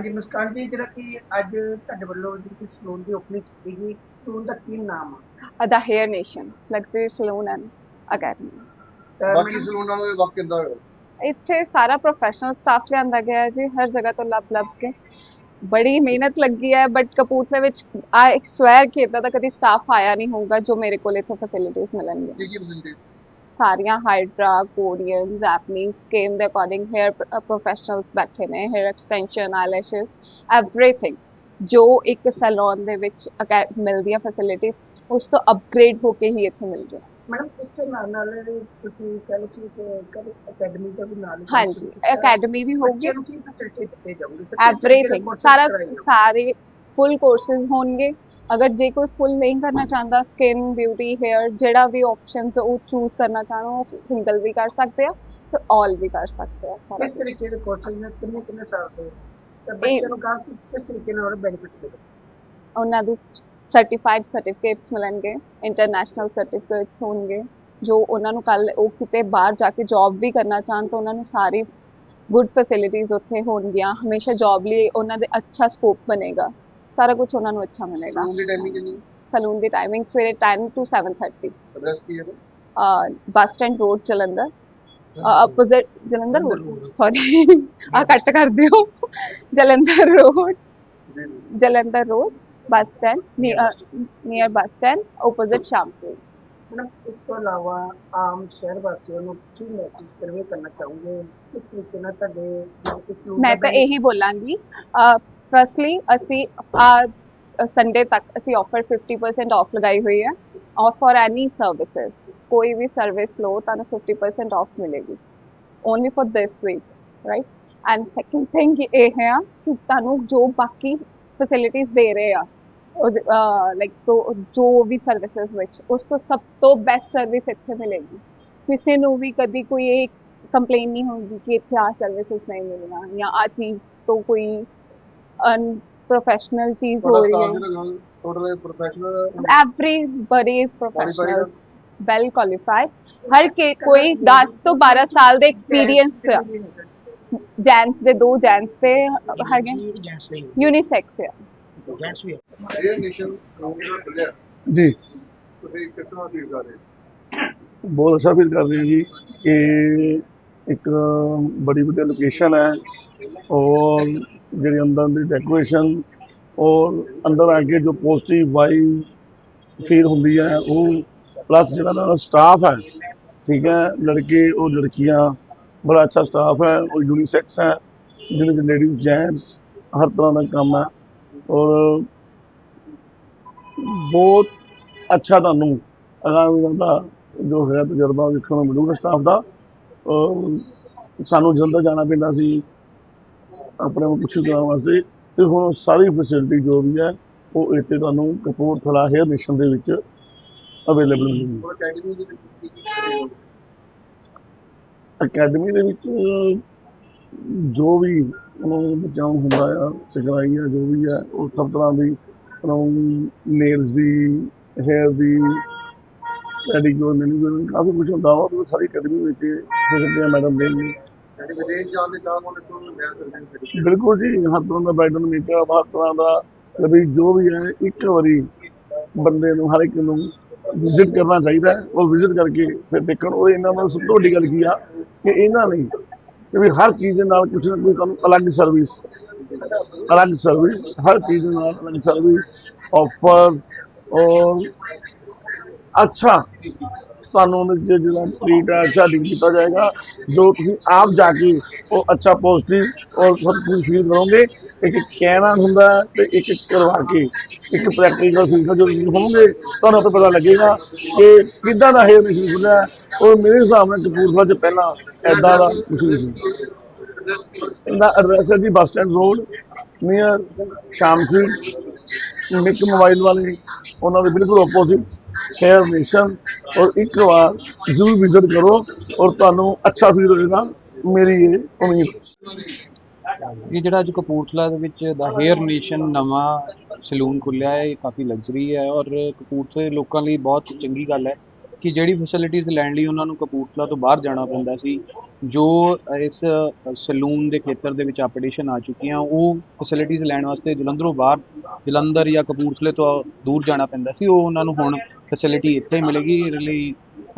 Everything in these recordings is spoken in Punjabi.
ਹਾਂਜੀ ਮੁਸਕਾਨ ਜੀ ਜਿਹੜਾ ਕਿ ਅੱਜ ਤੁਹਾਡੇ ਵੱਲੋਂ ਜਿਹੜੀ ਸਲੂਨ ਦੀ ਓਪਨਿੰਗ ਕੀਤੀ ਗਈ ਸਲੂਨ ਦਾ ਕੀ ਨਾਮ ਆ? The hair nation luxury salon and academy. ਬਾਕੀ ਸਲੂਨਾਂ ਨਾਲੋਂ ਇਹ ਵਕਤ ਕਿੰਦਾ ਹੋਇਆ ਇੱਥੇ ਸਾਰਾ ਪ੍ਰੋਫੈਸ਼ਨਲ ਸਟਾਫ ਲਿਆਂਦਾ ਗਿਆ ਹੈ ਜੀ ਹਰ ਜਗ੍ਹਾ ਤੋਂ ਲੱਭ ਲੱਭ ਕੇ। ਬੜੀ ਮਿਹਨਤ ਲੱਗੀ ਹੈ ਬਟ ਕਪੂਰਥਲੇ ਵਿੱਚ ਆਈ ਸਵੈਰ ਕਿ ਇਦਾਂ ਦਾ ਕਦੀ ਸਟਾਫ ਆਇਆ ਨਹੀਂ ਹੋਊਗਾ ਜੋ ਮੇਰੇ ਕੋਲ ਇੱਥੇ ਫੈਸਿਲਿਟੀਜ਼ ਮਿਲਣਗੀਆਂ। ਕੀ ਕੀ ਫੈਸਿਲਿਟੀ ਸਾਰੀਆਂ ਹਾਈਡਰਾ ਕੋਰੀਅਨ ਜੈਪਨੀਜ਼ ਸਕੇਮ ਦੇ ਅਕੋਰਡਿੰਗ ਹੇਅਰ ਪ੍ਰੋਫੈਸ਼ਨਲਸ ਬੈਠੇ ਨੇ ਹੇਅਰ ਐਕਸਟੈਂਸ਼ਨ ਆਈਲੈਸ਼ਸ ਐਵਰੀਥਿੰਗ ਜੋ ਇੱਕ ਸੈਲੂਨ ਦੇ ਵਿੱਚ ਮਿਲਦੀਆਂ ਫੈਸਿਲਿਟੀਜ਼ ਉਸ ਤੋਂ ਅਪਗ੍ਰੇਡ ਹੋ ਕੇ ਹੀ ਇੱਥੇ ਮਿਲ ਰਿਹਾ ਮੈਡਮ ਇਸ ਦੇ ਨਾਲ ਨਾਲ ਤੁਸੀਂ ਕਹ ਲਓ ਕਿ ਅਕੈਡਮੀ ਦਾ ਵੀ ਨਾਲ ਹਾਂਜੀ। ਅਕੈਡਮੀ ਵੀ ਹੋਊਗੀ। ਬੱਚਿਆਂ ਨੂੰ ਕੀ ਫੈਸਿਲਿਟੀ ਦਿੱਤੇ ਜਾਊਗੇ ਐਵਰੀਥਿੰਗ ਸਾਰਾ? ਸਾਰੇ ਫੁੱਲ ਕੋਰਸਸ ਹੋਣਗੇ। ਅਗਰ ਜੇ ਕੋਈ ਫੁੱਲ ਨਹੀਂ ਕਰਨਾ ਚਾਹੁੰਦਾ ਸਕਿਨ ਬਿਊਟੀ ਹੇਅਰ ਜਿਹੜਾ ਵੀ ਆਪਸ਼ਨਸ ਉਹ ਚੂਜ਼ ਕਰਨਾ ਚਾਹਣਾ ਉਹ ਸਿੰਗਲ ਵੀ ਕਰ ਸਕਦੇ ਆ ਤੇ ਆਲ ਵੀ ਕਰ ਸਕਦੇ ਆ। ਕੁਛ। ਤਰੀਕੇ ਦੇ ਕੋਰਸਿਸ ਕਿੰਨੇ ਕਿੰਨੇ ਸਾਲ ਦੇ ਤਾਂ ਬੱਚਿਆਂ ਨੂੰ ਕਿ ਕਿਸ ਤਰੀਕੇ ਨਾਲ ਬੈਨੀਫਿਟ ਮਿਲੇ ਉਹਨਾਂ ਨੂੰ ਸਰਟੀਫਾਈਡ ਸਰਟੀਫਿਕੇਟਸ ਮਿਲਣਗੇ ਇੰਟਰਨੈਸ਼ਨਲ ਸਰਟੀਫਿਕੇਟਸ ਹੋਣਗੇ ਜੋ ਉਹਨਾਂ ਨੂੰ ਕੱਲ ਉਹ ਕਿਤੇ ਬਾਹਰ ਜਾ ਕੇ ਜੌਬ ਵੀ ਕਰਨਾ ਚਾਹਣ ਤਾਂ ਉਹਨਾਂ ਨੂੰ ਸਾਰੀ ਗੁੱਡ ਫੈਸਿਲਿਟੀਜ਼ ਉੱਥੇ ਹੋਣਗੀਆਂ। ਹਮੇਸ਼ਾ ਜੌਬ ਲਈ ਉਹਨਾਂ ਦੇ ਅੱਛਾ ਸਕੋਪ ਬਣੇਗਾ। ਸਾਰਾ ਕੁਝ ਉਹਨਾਂ ਨੂੰ ਅੱਛਾ ਮਿਲੇਗਾ। ਸਲੂਨ ਦੀ ਟਾਈਮਿੰਗ ਕਿੰਨੀ? ਸਲੂਨ ਦੀ ਟਾਈਮਿੰਗ ਸਵੇਰੇ 10 to 7:30 ਐਡਰੈਸ ਕੀ ਹੈ bus stand road Jalandhar. Opposite Jalandhar road sorry ਆ ਕੱਟ ਕਰ ਦਿਓ Jalandhar road Jalandhar road bus stand near bus stand opposite Sham sweets ਇਸ ਤੋਂ ਇਲਾਵਾ ਆਮ ਸ਼ਹਿਰ ਵਾਸੀਆਂ ਨੂੰ ਕੀ ਮੈਸੇਜ ਕਨਵੇ ਕਰਨਾ ਚਾਹੋਗੇ? ਕਿਸ ਤਰੀਕੇ ਨਾਲ ਤੁਹਾਡੇ ਮੈਂ ਤਾਂ ਇਹੀ ਬੋਲਾਂਗੀ। ਫਰਸਟਲੀ ਅਸੀਂ ਆ ਸੰਡੇ ਤੱਕ ਅਸੀਂ ਆਫਰ 50% ਆਫ ਲਗਾਈ ਹੋਈ ਹੈ। ਆਫ ਫॉर ਐਨੀ ਸਰਵਿਸਿਜ਼ ਕੋਈ ਵੀ ਸਰਵਿਸ ਲੋ ਤੁਹਾਨੂੰ 50% ਆਫ ਮਿਲੇਗੀ। Only for this week right and second thing ਇਹ ਹੈ ਕਿ ਤੁਹਾਨੂੰ ਜੋ ਬਾਕੀ ਫੈਸਿਲਿਟੀਜ਼ ਦੇ ਰਹੇ ਆ ਲਾਈਕ ਜੋ ਵੀ ਸਰਵਿਸਿਜ਼ ਵਿੱਚ, ਉਸ ਤੋਂ ਸਭ ਤੋਂ ਬੈਸਟ ਸਰਵਿਸ ਇੱਥੇ ਮਿਲੇਗੀ। ਕਿਸੇ ਨੂੰ ਵੀ ਕਦੀ ਕੋਈ ਇਹ ਕੰਪਲੇਨ ਨਹੀਂ ਹੋਊਗੀ ਕਿ ਇੱਥੇ ਆ ਸਰਵਿਸਿਜ਼ ਨਹੀਂ ਮਿਲਣਾ ਜਾਂ ਆ ਚੀਜ਼ ਤੋਂ ਕੋਈ ਅਨਪ੍ਰੋਫੈਸ਼ਨਲ ਚੀਜ਼ ਹੋ ਰਹੀ ਹੈ। Total professional everybody is professional well qualified ਹਰ ਕੇ ਕੋਈ 10 ਤੋਂ 12 ਸਾਲ ਦੇ ਐਕਸਪੀਰੀਅੰਸ ਜੈਂਟਸ ਦੇ ਦੋ ਜੈਂਟਸ ਤੇ ਹੈਗੇ। ਯੂਨੀਸੈਕਸ ਆ। ਜੈਂਟਸ ਵੀ ਇਹ ਨੇਸ਼ਨ ਖੁੱਲਿਆ ਜੀ। ਤੁਸੀਂ ਕਿੱਥੋਂ ਫੀਲ ਕਰ ਰਹੇ ਹੋ? ਬਹੁਤ ਅੱਛਾ ਫੀਲ ਕਰ ਰਹੇ ਹਾਂ ਜੀ ਕਿ ਇੱਕ ਬੜੀ ਵਧੀਆ ਲੋਕੇਸ਼ਨ ਹੈ। ਔਰ ਜਿਹੜੀ ਅੰਦਰ ਦੀ ਡੈਕੋਰੇਸ਼ਨ ਔਰ ਅੰਦਰ ਆ ਕੇ ਜੋ ਪੋਜ਼ਿਟਿਵ ਵਾਈਬ ਫੀਲ ਹੁੰਦੀ ਹੈ, ਉਹ ਪਲੱਸ ਜਿਹੜਾ ਦਾ ਸਟਾਫ ਹੈ, ਠੀਕ ਹੈ, ਲੜਕੇ ਔਰ ਲੜਕੀਆਂ, ਬੜਾ ਅੱਛਾ ਸਟਾਫ ਹੈ ਔਰ ਯੂਨੀਸੈਕਸ ਹੈ, ਜਿਹਦੇ ਵਿੱਚ ਲੇਡੀਜ਼ ਜੈਂਟਸ ਹਰ ਤਰ੍ਹਾਂ ਦਾ ਕੰਮ ਹੈ ਔਰ ਬਹੁਤ ਅੱਛਾ ਤੁਹਾਨੂੰ ਆਗਾਮੀ ਦਿਨਾਂ ਦਾ ਜੋ ਹੈ ਤਜਰਬਾ ਵੇਖਣ ਨੂੰ ਮਿਲੂਗਾ ਸਟਾਫ ਦਾ ਔਰ ਸਾਨੂੰ ਜਲੰਧਰ ਜਾਣਾ ਪੈਂਦਾ ਸੀ। ਆਪਣੇ ਨੂੰ ਪੁੱਛ ਕਰਾਉਣ ਵਾਸਤੇ। ਤੇ ਹੁਣ ਸਾਰੀ ਫੈਸਿਲਿਟੀ ਜੋ ਵੀ ਹੈ ਉਹ ਇੱਥੇ ਤੁਹਾਨੂੰ ਕਪੂਰਥਲਾ ਹੇਅਰ ਨੇਸ਼ਨ ਦੇ ਵਿੱਚ ਅਵੇਲੇਬਲ ਮਿਲੂਗੀ। ਅਕੈਡਮੀ ਦੇ ਵਿੱਚ ਜੋ ਵੀ ਉਹਨਾਂ ਨੂੰ ਬੱਚਿਆਂ ਨੂੰ ਹੁੰਦਾ ਆ ਸਿਖਲਾਈ ਆ ਜੋ ਵੀ ਹੈ ਉਹ ਸਭ ਤਰ੍ਹਾਂ ਦੀ ਨੇਲਸ ਦੀ ਹੇਅਰ ਦੀ ਪੈਡੀਕਿਉਰ ਮੈਨੀਕਿਉਰ ਕਾਫੀ ਕੁਝ ਹੁੰਦਾ ਵਾ। ਉਹ ਸਾਰੀ ਅਕੈਡਮੀ ਵਿੱਚ ਫੈਸਿਲਿਟੀਆਂ ਮੈਡਮ ਦੇ ਚਾਹ ਵਾਲੇ ਤੋਂ ਲੈ ਸਕਦੇ ਹੋ ਬਿਲਕੁਲ ਜੀ ਹਰ ਤਰ੍ਹਾਂ ਦਾ ਬ੍ਰਾਈਡਲ ਮੇਕਅਪ ਹਰ ਤਰ੍ਹਾਂ ਦਾ, ਵੀ ਜੋ ਵੀ ਹੈ, ਇੱਕ ਵਾਰੀ ਬੰਦੇ ਨੂੰ, ਹਰ ਇੱਕ ਨੂੰ ਵਿਜ਼ਿਟ ਕਰਨਾ ਚਾਹੀਦਾ ਹੈ। ਵਿਜ਼ਿਟ ਕਰਕੇ ਫਿਰ ਦੇਖਣ, ਉਹ ਇਹਨਾਂ ਦਾ ਸਭ ਤੋਂ ਵੱਡੀ ਗੱਲ ਕੀ ਆ, ਕਿ ਇਹਨਾਂ ਨੇ ਕਿ ਹਰ ਚੀਜ਼ ਦੇ ਨਾਲ ਕੁਝ ਨਾ ਕੋਈ ਤੁਹਾਨੂੰ ਅਲੱਗ ਸਰਵਿਸ ਅਲੱਗ ਸਰਵਿਸ ਹਰ ਚੀਜ਼ ਦੇ ਨਾਲ ਅਲੱਗ ਸਰਵਿਸ ਆਫਰ ਔਰ ਅੱਛਾ ਤੁਹਾਨੂੰ ਉਹਦੇ 'ਚ ਜਿਹੜਾ ਟ੍ਰੀਟ ਹੈ ਅੱਛਾ ਡੀਲ ਕੀਤਾ ਜਾਏਗਾ, ਜੋ ਤੁਸੀਂ ਆਪ ਜਾ ਕੇ ਉਹ ਅੱਛਾ ਪੋਜ਼ਿਟਿਵ ਔਰ ਸਭ ਕੁਝ ਫੀਲ ਕਰੋਗੇ ਇੱਕ ਕਹਿਣਾ ਹੁੰਦਾ ਹੈ ਤੇ ਇੱਕ ਕਰਵਾ ਕੇ, ਇੱਕ ਪ੍ਰੈਕਟੀਕਲ ਫੀਲ ਜੋ ਤੁਸੀਂ ਹੋਵੋਗੇ ਤੁਹਾਨੂੰ ਆਪੇ ਪਤਾ ਲੱਗੇਗਾ ਕਿ ਕਿੱਦਾਂ ਦਾ ਹੇਅਰ ਨਹੀਂ ਖੁੱਲਿਆ ਔਰ ਮੇਰੇ ਹਿਸਾਬ ਨਾਲ ਕਪੂਰਥਲਾ 'ਚ ਪਹਿਲਾਂ ਐਦਾਂ ਦਾ ਕੁਝ ਨਹੀਂ ਸੀ। ਇਹਦਾ ਐਡਰੈਸ ਹੈ ਜੀ bus stand road near Sham street ਮਿਕ mobile ਵਾਲੇ, ਉਹਨਾਂ ਦੇ ਬਿਲਕੁਲ ਆਪੋਜ਼ਿਟ ਹੇਅਰ ਨੇਸ਼ਨ ਔਰ ਇੱਕ ਵਾਰ ਜ਼ਰੂਰ ਵਿਜ਼ਿਟ ਕਰੋ ਔਰ ਤੁਹਾਨੂੰ ਅੱਛਾ ਫੀਲ ਹੋਏਗਾ। ਮੇਰੀ ਇਹ ਉਮੀਦ। ਇਹ ਜਿਹੜਾ ਅੱਜ ਕਪੂਰਥਲਾ ਦੇ ਵਿੱਚ ਦਾ ਹੇਅਰ ਨੇਸ਼ਨ ਨਵਾਂ ਸਲੂਨ ਖੁੱਲਿਆ ਹੈ, ਇਹ ਕਾਫੀ ਲਗਜ਼ਰੀ ਹੈ ਔਰ ਕਪੂਰਥਲੇ ਲੋਕਾਂ ਲਈ ਬਹੁਤ ਚੰਗੀ ਗੱਲ ਹੈ। ਕਿ ਜਿਹੜੀ ਫੈਸਿਲਿਟੀਜ਼ ਲੈਣ ਲਈ ਉਹਨਾਂ ਨੂੰ ਕਪੂਰਥਲਾ ਤੋਂ ਬਾਹਰ ਜਾਣਾ ਪੈਂਦਾ ਸੀ, ਜੋ ਇਸ ਸੈਲੂਨ ਦੇ ਖੇਤਰ ਦੇ ਵਿੱਚ ਅਪਡੇਸ਼ਨ ਆ ਚੁੱਕੀਆਂ, ਉਹ ਫੈਸਿਲਿਟੀਜ਼ ਲੈਣ ਵਾਸਤੇ ਜਲੰਧਰੋਂ ਬਾਹਰ, ਜਲੰਧਰ ਜਾਂ ਕਪੂਰਥਲੇ ਤੋਂ ਦੂਰ ਜਾਣਾ ਪੈਂਦਾ ਸੀ, ਉਹ ਉਹਨਾਂ ਨੂੰ ਹੁਣ ਫੈਸਿਲਿਟੀ ਇੱਥੇ ਹੀ ਮਿਲੇਗੀ, ਇਹਦੇ ਲਈ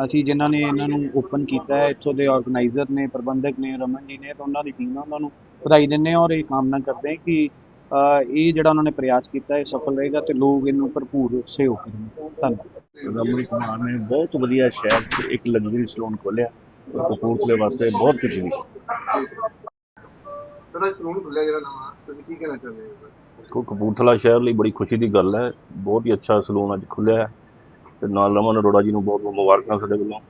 ਅਸੀਂ ਜਿਨ੍ਹਾਂ ਨੇ ਇਹਨਾਂ ਨੂੰ ਓਪਨ ਕੀਤਾ ਹੈ, ਇੱਥੋਂ ਦੇ ਆਰਗੇਨਾਈਜ਼ਰ ਨੇ, ਪ੍ਰਬੰਧਕ ਨੇ, ਰਮਨ ਜੀ ਨੇ, ਤੇ ਉਹਨਾਂ ਦੀ ਟੀਮ ਆ ਉਹਨਾਂ ਨੂੰ ਵਧਾਈ ਦਿੰਦੇ ਔਰ ਇਹ ਕਾਮਨਾ ਕਰਦੇ ਹਾਂ ਕਿ ਇਹ ਜਿਹੜਾ ਉਹਨਾਂ ਨੇ ਪ੍ਰਯਾਸ ਕੀਤਾ ਹੈ ਸਫਲ ਰਹੇਗਾ ਤੇ ਲੋਕ ਇਹਨੂੰ ਭਰਪੂਰ ਸਹਿਯੋਗ ਕਰਨਗੇ। ਧੰਨਵਾਦ। ਰਮਨ ਕੁਮਾਰ ਨੇ ਬਹੁਤ ਵਧੀਆ ਸ਼ਹਿਰ 'ਚ ਇੱਕ ਲਗਜ਼ਰੀ ਸਲੂਨ ਖੋਲ੍ਹਿਆ। ਉਹ ਕਪੂਰਥਲੇ ਵਾਸਤੇ ਬਹੁਤ ਕੁਝ ਵੀ। ਤੁਹਾਡਾ ਸਲੂਨ ਖੁੱਲਿਆ ਜਿਹੜਾ ਨਵਾਂ ਤੁਸੀਂ ਕੀ ਕਹਿਣਾ ਚਾਹੁੰਦੇ ਹੋ? ਕੋ ਕਪੂਰਥਲਾ ਸ਼ਹਿਰ ਲਈ ਬੜੀ ਖੁਸ਼ੀ ਦੀ ਗੱਲ ਹੈ। ਬਹੁਤ ਹੀ ਅੱਛਾ ਸਲੂਨ ਅੱਜ ਖੁੱਲ੍ਹਿਆ ਹੈ। ਤੇ ਨਾਲ ਰਮਨ ਅਰੋੜਾ ਜੀ ਨੂੰ ਬਹੁਤ ਬਹੁਤ ਮੁਬਾਰਕਾਂ ਸਾਡੇ ਵੱਲੋਂ।